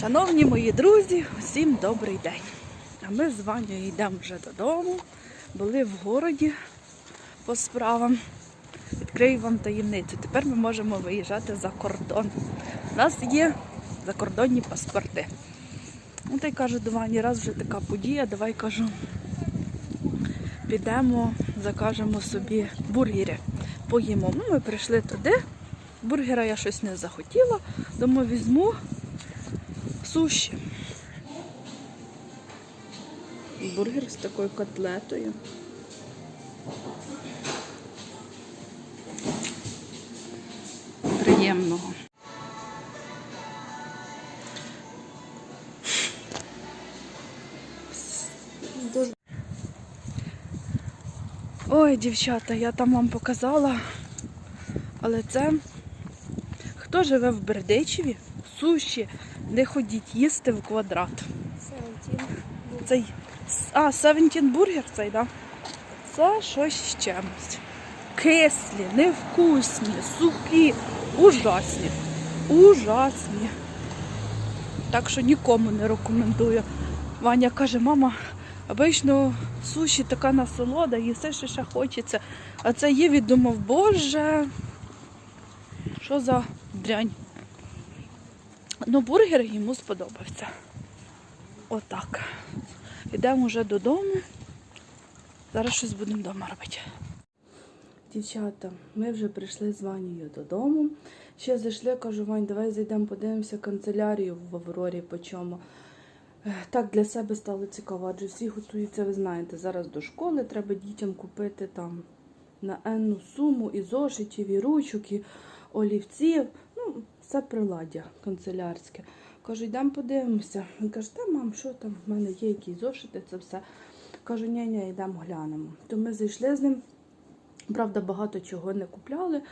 Шановні мої друзі, усім добрий день. А ми з Ванею йдемо вже додому. Були в городі по справам. Відкрию вам таємницю. Тепер ми можемо виїжджати за кордон. У нас є закордонні паспорти. Ну, та й кажу до Вані, раз вже така подія, давай кажу, підемо, закажемо собі бургери, поїмо. Ну, ми прийшли туди. Бургера я щось не захотіла, тому візьму суші. Бургер з такою котлетою. Приємного. Ой, дівчата, я там вам показала, але це хто живе в Бердичеві, суші, не ходіть їсти в квадрат. Цей а, 17 бургер цей, да? Це щось з чимось. Кислі, невкусні, сухі, ужасні. Ужасні. Так що нікому не рекомендую. Ваня каже, мама, обично суші така насолода, їсти що ще хочеться. А це є віддумав, боже, що за дрянь. Ну, бургер йому сподобався. Отак. Йдемо вже додому. Зараз щось будемо вдома робити. Дівчата, ми вже прийшли з Ванією додому. Ще зайшли, кажу, Вань, давай зайдемо, подивимося канцелярію в Аврорі по чому. Так, для себе стало цікаво, адже всі готуються, ви знаєте, зараз до школи треба дітям купити там на енну суму і зошитів, і ручок, і олівців. Ну, все приладдя канцелярське. Кажу, йдемо подивимося. Він каже, та мам, що там, в мене є якісь зошити, це все. Кажу, ні, ні, йдемо глянемо. То ми зайшли з ним. Правда, багато чого не купляли,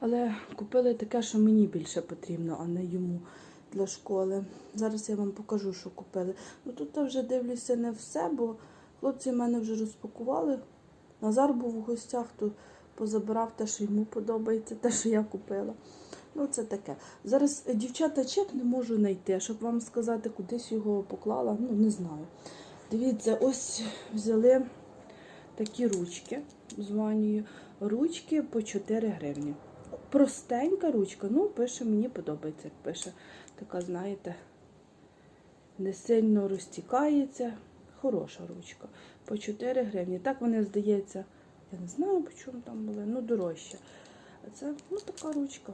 але купили таке, що мені більше потрібно, а не йому для школи. Зараз я вам покажу, що купили. Ну тут я вже дивлюся не все, бо хлопці мене вже розпакували. Назар був у гостях, то позабирав те, що йому подобається, те, що я купила. Ну, це таке. Зараз е, дівчата чек не можу знайти, щоб вам сказати, кудись його поклала, ну не знаю. Дивіться, ось взяли такі ручки з. Ручки по 4 гривні. Простенька ручка, ну, пише, мені подобається, як пише. Така, знаєте, не сильно розтікається. Хороша ручка. По 4 гривні. Так вони, здається, я не знаю, по чому там були, ну дорожче. А це ну, така ручка.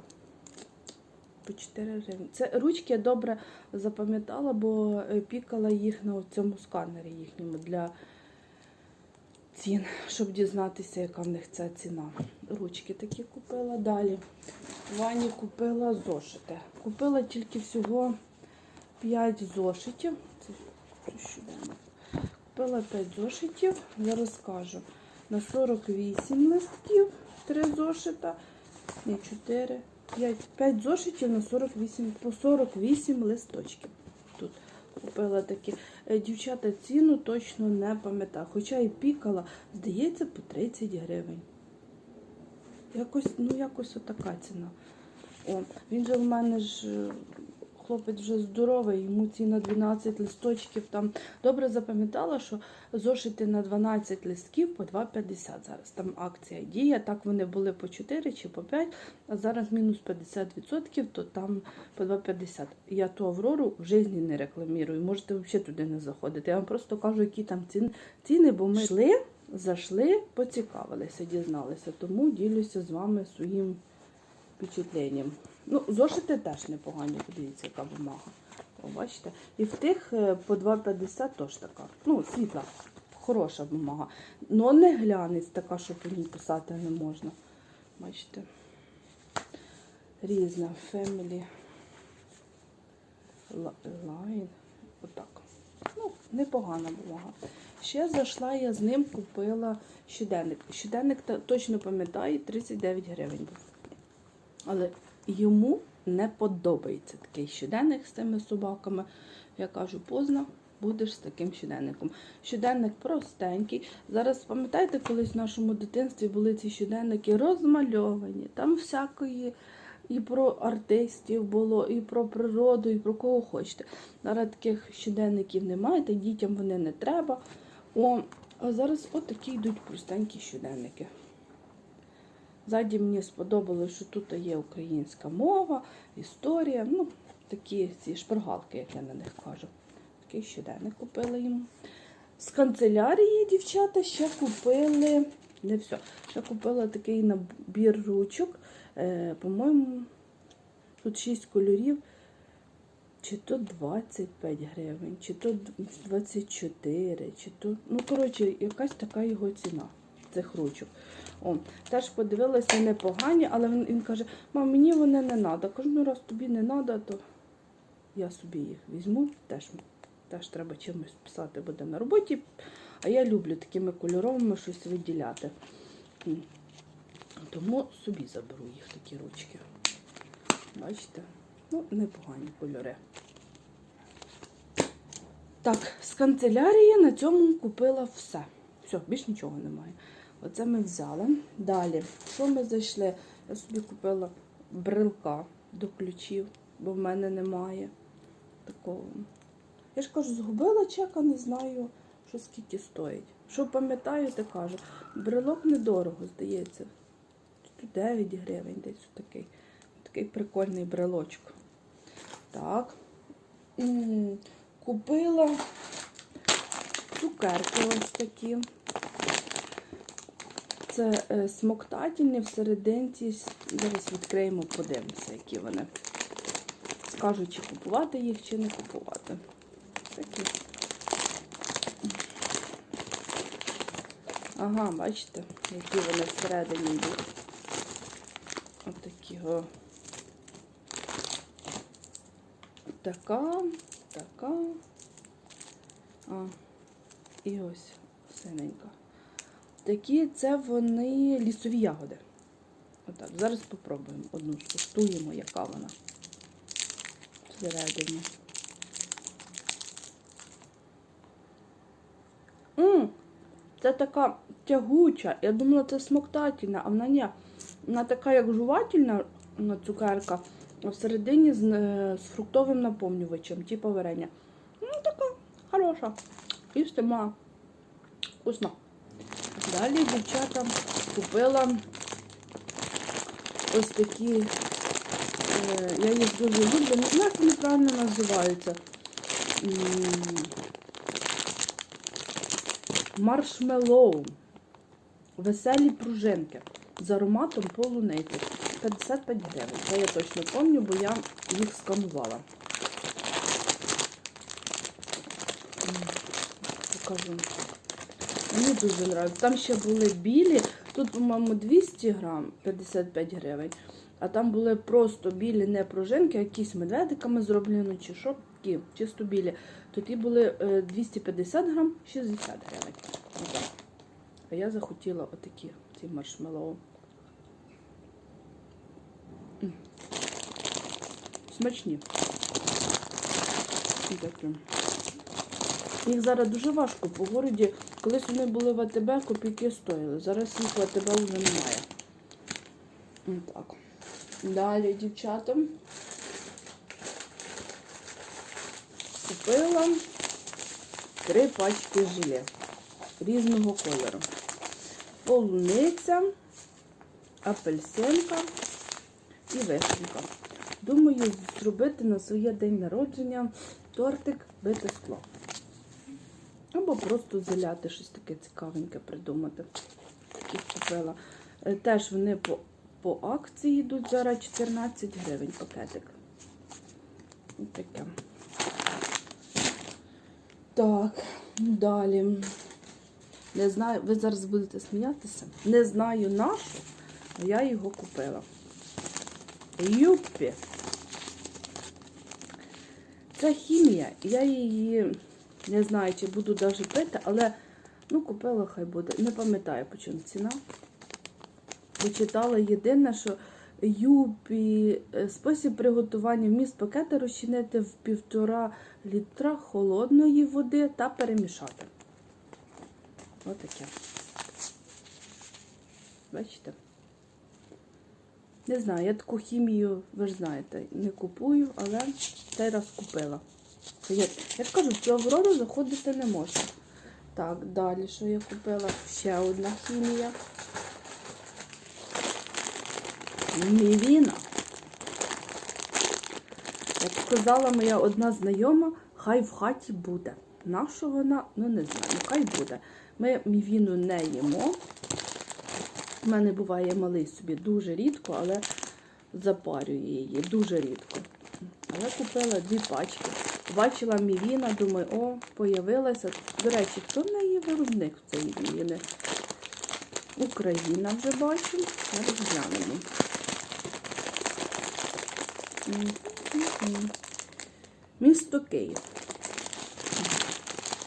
По 4 гривні. Це ручки я добре запам'ятала, бо е, пікала їх на цьому сканері їхньому для цін, щоб дізнатися, яка в них ця ціна. Ручки такі купила. Далі. Вані купила зошити. Купила тільки всього 5 зошитів. Це щоденно. Купила 5 зошитів, зараз скажу. На 48 листків 3 зошита. Ні, 4, 5, 5 зошитів на 48, по 48 листочків. Тут купила такі. Е, Дівчата ціну точно не пам'ятаю. Хоча і пікала, здається, по 30 гривень. Якось, ну, якось отака ціна. О, він же в мене ж е, хлопець вже здоровий, йому ціна 12 листочків. Там добре запам'ятала, що зошити на 12 листків по 2,50 зараз. Там акція діє. Так вони були по 4 чи по 5, а зараз мінус 50%, то там по 2,50. Я ту Аврору в житті не рекламірую. Можете взагалі туди не заходити. Я вам просто кажу, які там ціни бо ми йшли, зайшли, поцікавилися, дізналися. Тому ділюся з вами своїм впечатленням. Ну, зошити теж непогані, подивіться, яка бумага. О, бачите? І в тих е, по 2,50 теж така. Ну, світла, хороша бумага. Но не глянець така, що по ній писати не можна. Бачите? Різна Family Line. Отак. Ну, непогана бумага. Ще зайшла я з ним, купила щоденник. Щоденник точно пам'ятаю, 39 гривень був. Але йому не подобається такий щоденник з цими собаками. Я кажу, поздно будеш з таким щоденником. Щоденник простенький. Зараз пам'ятаєте, колись в нашому дитинстві були ці щоденники розмальовані, там всякої і про артистів було, і про природу, і про кого хочете. Зараз таких щоденників немає, та дітям вони не треба. О, а зараз отакі йдуть простенькі щоденники. Ззаді мені сподобалось, що тут є українська мова, історія, ну, такі ці шпаргалки, як я на них кажу. Такий щоденник купила йому. З канцелярії дівчата ще купили. Не все. Ще купила такий набір ручок. Е, по-моєму, тут 6 кольорів. Чи то 25 гривень, чи то 24, чи то. Ну, коротше, якась така його ціна цих ручок. О, теж подивилася непогані, але він, він каже, мам, мені вони не треба. Кажу, ну раз тобі не треба, то я собі їх візьму. Теж, теж треба чимось писати буде на роботі. А я люблю такими кольоровими щось виділяти. Тому собі заберу їх такі ручки. Бачите? Ну, непогані кольори. Так, з канцелярії на цьому купила все. Все, більш нічого немає. Оце ми взяли. Далі, що ми зайшли? Я собі купила брелка до ключів, бо в мене немає такого. Я ж кажу, згубила чека, не знаю, що скільки стоїть. Що пам'ятаю, те кажу. Брелок недорого, здається. Тут 9 гривень, десь такий. Такий прикольний брелочок. Так. Купила цукерки ось такі. Це е, смоктательні всерединці. Зараз відкриємо, подивимося, які вони. Скажу, чи купувати їх, чи не купувати. Такі. Ага, бачите, які вони всередині йдуть. Отакі о. Така, така. А, і ось синенька. Такі це вони лісові ягоди. Отак. Зараз спробуємо одну скуштуємо, яка вона всередині. М, це така тягуча. Я думала, це смоктательна, а вона ні. Вона така, як жувательна цукерка, а всередині з, е, з фруктовим наповнювачем, типу варення. Ну, така хороша. Їсти ма. Далі дівчата купила ось такі. е, Я їх дуже люблю. Не знаю, як вони правильно називаються. Маршмеллоу. Веселі пружинки з ароматом полуниці. 55 гривень. Це я точно пам'ятаю, бо я їх сканувала. Покажу. Мені дуже подобається. Там ще були білі. Тут, по-моєму, 200 грам 55 гривень. А там були просто білі, не пружинки, якісь медведиками зроблені, чи що, такі, чисто білі. Тоді були е, 250 грам 60 гривень. А я захотіла отакі ці маршмеллоу. Смачні. Такі. Їх зараз дуже важко по городі. Колись вони були в АТБ, копійки стоїли. Зараз їх в АТБ вже немає. Так. Далі, дівчата. Купила три пачки желе різного кольору. Полуниця, апельсинка і вишенька. Думаю, зробити на своє день народження тортик бите скло. Або просто заляти щось таке цікавеньке придумати. Таких купила. Е, Теж вони по, по акції йдуть зараз 14 гривень пакетик. Таке. Так, далі. Не знаю, ви зараз будете сміятися. Не знаю нашу, але я його купила. Юппі. Це хімія. Я її не знаю, чи буду навіть пити, але ну, купила, хай буде. Не пам'ятаю, по чому ціна. Почитала єдине, що юпі, е, спосіб приготування вміст пакета розчинити в півтора літра холодної води та перемішати. Отаке. Бачите? Не знаю, я таку хімію, ви ж знаєте, не купую, але цей раз купила. Я, ж кажу, в цю аврору заходити не можна. Так, далі, що я купила? Ще одна хімія. Мівіна. Як сказала моя одна знайома, хай в хаті буде. Наша вона, ну не знаю, ну хай буде. Ми мівіну не їмо. У мене буває малий собі дуже рідко, але запарюю її дуже рідко. Але купила дві пачки. Бачила мівіна, думаю, о, появилася. До речі, хто в неї виробник цієї мівіни? Україна вже бачу. Зараз глянемо. Місто Київ.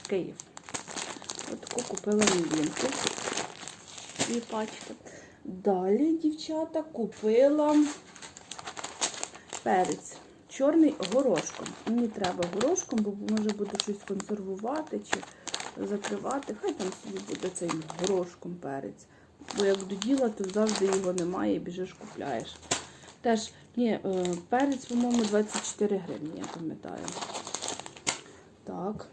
Київ. От таку купила мівінку. Дві пачки. Далі, дівчата, купила перець. Чорний горошком. Мені треба горошком, бо може буде щось консервувати чи закривати. Хай там собі буде цей горошком перець. Бо як до діла, то завжди його немає біжиш купляєш. Теж, ні, е, перець, по-моєму, 24 гривні, я пам'ятаю. Так.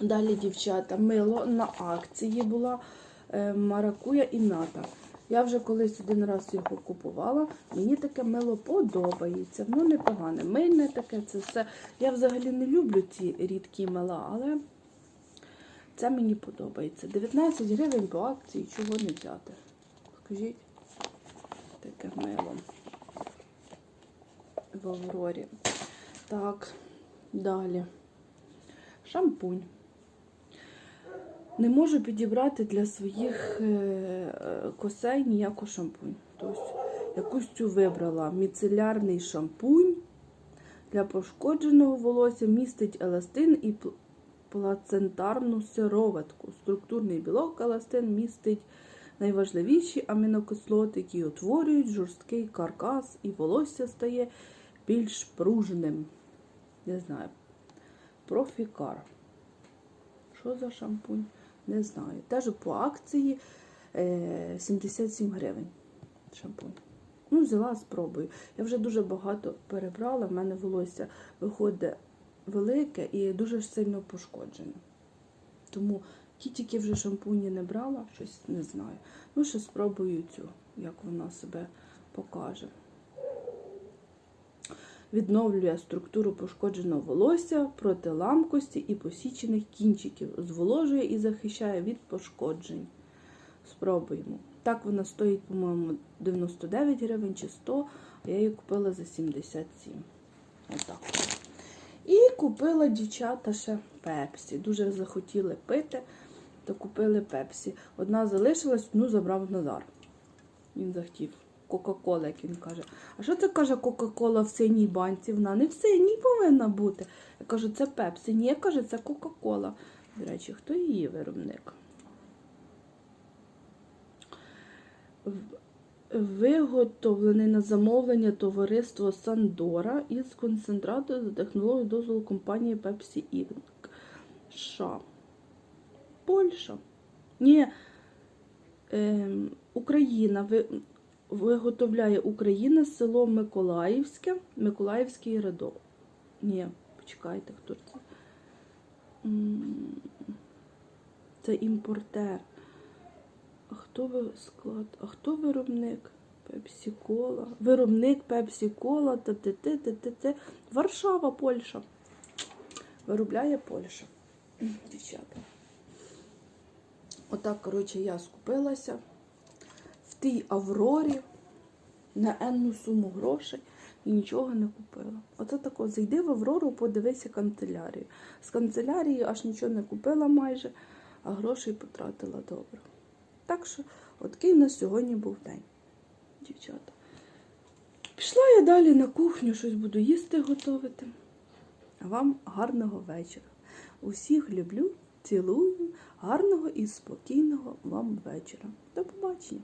Далі, дівчата, мило на акції була е, маракуя і ната. Я вже колись один раз його купувала. Мені таке мило подобається. Воно непогане. Мильне таке, це все. Я взагалі не люблю ці рідкі мила, але це мені подобається. 19 гривень по акції, чого не взяти. Скажіть, таке мило в Аврорі. Так, далі. Шампунь. Не можу підібрати для своїх е, косей ніяку шампунь. Тобто якусь цю вибрала. Міцелярний шампунь для пошкодженого волосся містить еластин і плацентарну сироватку. Структурний білок еластин містить найважливіші амінокислоти, які утворюють жорсткий каркас, і волосся стає більш пружним. Не знаю. Профікар. Що за шампунь? Не знаю. Теж по акції е, 77 гривень шампунь. Ну, взяла, спробую. Я вже дуже багато перебрала, в мене волосся виходить велике і дуже сильно пошкоджене. Тому ті тільки вже шампуні не брала, щось не знаю. Ну, ще спробую цю, як вона себе покаже. Відновлює структуру пошкодженого волосся проти ламкості і посічених кінчиків, зволожує і захищає від пошкоджень. Спробуємо. Так вона стоїть, по-моєму, 99 гривень чи 100, а я її купила за 77. Отак. І купила дівчата ще пепсі. Дуже захотіли пити, то купили пепсі. Одна залишилась, одну забрав Назар. Він захотів. Кока-кола, як він каже. А що це каже Кока-кола в синій банці? Вона не в синій повинна бути. Я кажу, це пепсі. Ні, я каже, це Кока-кола. До речі, хто її виробник? Виготовлений на замовлення товариство Сандора із концентрату за технологією дозволу компанії Pepsi Inc. США. Польща. Ні, ем, Україна. Виготовляє Україна село Миколаївське, Миколаївський радок. Ні, почекайте, хто це? Це імпортер. А хто ви склад? А хто виробник? Пепсі Кола. Виробник Пепсі Кола, Варшава, Польща. Виробляє Польща. Дівчата. Отак, коротше, я скупилася тій Аврорі на енну суму грошей і нічого не купила. Оце тако, зайди в Аврору, подивися канцелярію. З канцелярії аж нічого не купила майже, а грошей потратила добре. Так що, такий у нас сьогодні був день, дівчата. Пішла я далі на кухню, щось буду їсти готувати. А вам гарного вечора. Усіх люблю, цілую, гарного і спокійного вам вечора. До побачення.